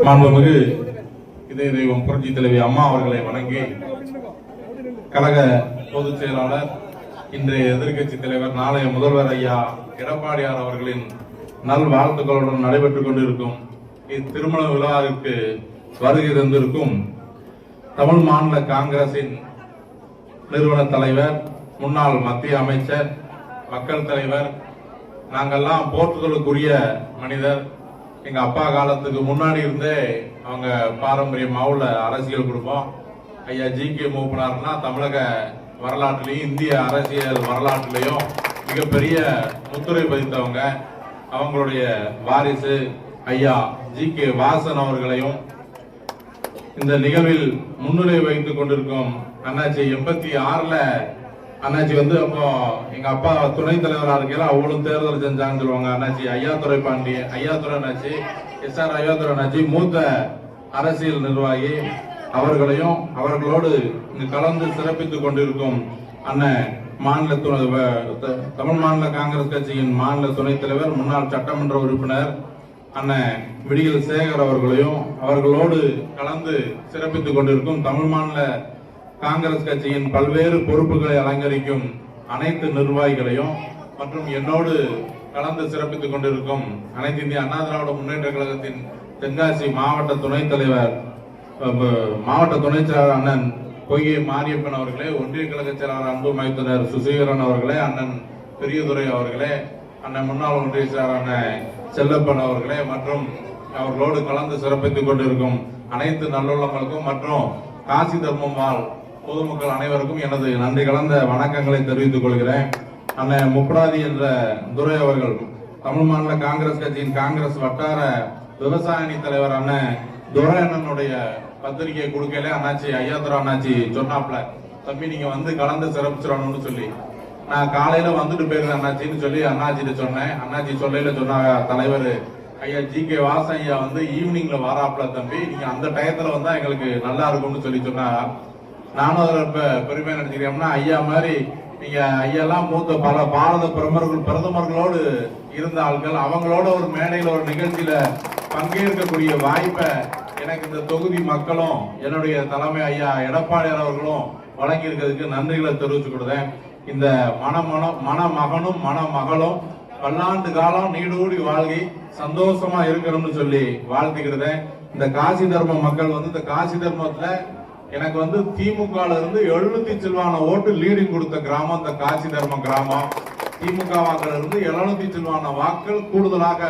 மாண்புமிகு இதய தெய்வம் புரட்சி தலைவி அம்மா அவர்களை வணங்கி கழக பொதுச் செயலாளர் இன்றைய எதிர்க்கட்சி தலைவர் நாளைய முதல்வர் ஐயா எடப்பாடியார் அவர்களின் நல் வாழ்த்துக்களுடன் நடைபெற்றுக் கொண்டிருக்கும் இத்திருமண விழாவிற்கு வருகை தந்திருக்கும் தமிழ் மாநில காங்கிரசின் நிறுவன தலைவர் முன்னாள் மத்திய அமைச்சர் மக்கள் தலைவர் நாங்கள்லாம் போற்றுதலுக்குரிய மனிதர். எங்க அப்பா காலத்துக்கு முன்னாடி இருந்தே அவங்க பாரம்பரியமாவுள்ள அரசியல் குடும்பம் ஐயா ஜி கே மூப்பனார்னா தமிழக வரலாற்றுலையும் இந்திய அரசியல் வரலாற்றுலையும் மிகப்பெரிய முத்துரை பதித்தவங்க. அவங்களுடைய வாரிசு ஐயா ஜி கே வாசன் அவர்களையும் இந்த நிகழ்வில் முன்னிலை வைத்துக் கொண்டிருக்கும் அண்ணாச்சி எண்பத்தி ஆறுல அண்ணாச்சி வந்து அப்போ எங்க அப்பா துணைத் தலைவராக இருக்கையில அவங்களும் தேர்தல் செஞ்சான்னு சொல்லுவாங்க அண்ணாச்சி. ஐயாத்துறை பாண்டி ஐயாத்துறை அண்ணாச்சி எஸ் ஆர் ஐயாத்துறை அண்ணாச்சி மூத்த அரசியல் நிர்வாகி அவர்களையும் அவர்களோடு இங்கு கலந்து சிறப்பித்துக் கொண்டிருக்கும் அண்ணன் மாநில துணை த- தமிழ் மாநில காங்கிரஸ் கட்சியின் மாநில துணைத் தலைவர் முன்னாள் சட்டமன்ற உறுப்பினர் அண்ணன் விடியல் சேகர் அவர்களையும் அவர்களோடு கலந்து சிறப்பித்துக் கொண்டிருக்கும் தமிழ் மாநில காங்கிரஸ் கட்சியின் பல்வேறு பொறுப்புகளை அலங்கரிக்கும் அனைத்து நிர்வாகிகளையும் மற்றும் என்னோடு கலந்து சிறப்பித்துக் கொண்டிருக்கும் அனைத்து இந்திய அண்ணா திராவிட முன்னேற்ற கழகத்தின் தென்காசி மாவட்ட துணைத் தலைவர் மாவட்ட துணைச் செயலாளர் அண்ணன் பொய்கை மாரியப்பன் அவர்களே ஒன்றிய கழக செயலாளர் அன்பு மைத்தனர் சுசீகரன் அவர்களே அண்ணன் பெரியதுரை அவர்களே அண்ணன் முன்னாள் ஒன்றிய செயலாளர் செல்லப்பன் அவர்களே மற்றும் அவர்களோடு கலந்து சிறப்பித்துக் கொண்டிருக்கும் அனைத்து நல்லுள்ளங்களுக்கும் மற்றும் காசி தர்மம்பால் பொதுமக்கள் அனைவருக்கும் எனது நன்றி கலந்த வணக்கங்களை தெரிவித்துக் கொள்கிறேன். அண்ணன் முப்படாதி என்ற துரை அவர்கள் தமிழ் மாநில காங்கிரஸ் கட்சியின் காங்கிரஸ் வட்டார விவசாய அணி தலைவர் அண்ணன் துரை அண்ணனுடைய பத்திரிகையை கொடுக்கல அண்ணாச்சி ஐயாத்துறை அண்ணாச்சி சொன்னாப்ல தம்பி நீங்க வந்து கலந்து சிறப்பிச்சிடணும்னு சொல்லி. நான் காலையில வந்துட்டு போயிருந்தேன் அண்ணாச்சின்னு சொல்லி அண்ணாச்சிட்டு சொன்னேன். அண்ணாச்சி சொல்லையில சொன்னாங்க தலைவர் ஐயா ஜி. கே. வாசன் ஐயா வந்து ஈவினிங்ல வாராப்ல தம்பி. நீங்க அந்த டயத்துல வந்தா எங்களுக்கு நல்லா இருக்கும்னு சொல்லி சொன்னாங்க. நானும் அதில் இப்ப பெருமை நினைச்சுக்கிறேன்னா ஐயா மாதிரி நீங்க ஐயாலாம் மூத்த பல பாரத பிரமர்கள் பிரதமர்களோடு இருந்த ஆட்கள் அவங்களோட ஒரு மேடையில் ஒரு நிகழ்ச்சியில பங்கேற்கக்கூடிய வாய்ப்பை எனக்கு இந்த தொகுதி மக்களும் என்னுடைய தலைமை ஐயா எடப்பாடியார் அவர்களும் வழங்கி இருக்கிறதுக்கு நன்றிகளை தெரிவித்து கொடுத்தேன் இந்த மணமன மணமகனும் மணமகளும் பல்லாண்டு காலம் நீடூடி வாழ்கை சந்தோஷமா இருக்கணும்னு சொல்லி வாழ்த்துக்கிறதேன் இந்த காசி தர்ம மக்கள் வந்து இந்த காசி தர்மத்துல எனக்கு வந்து திமுக இருந்து எழுநூத்தி சில்வான ஓட்டு லீடிங் கொடுத்த கிராமம் இந்த காசி தர்ம கிராமம். திமுக வாக்குல இருந்து எழுநூத்தி சில்வான வாக்கள் கூடுதலாக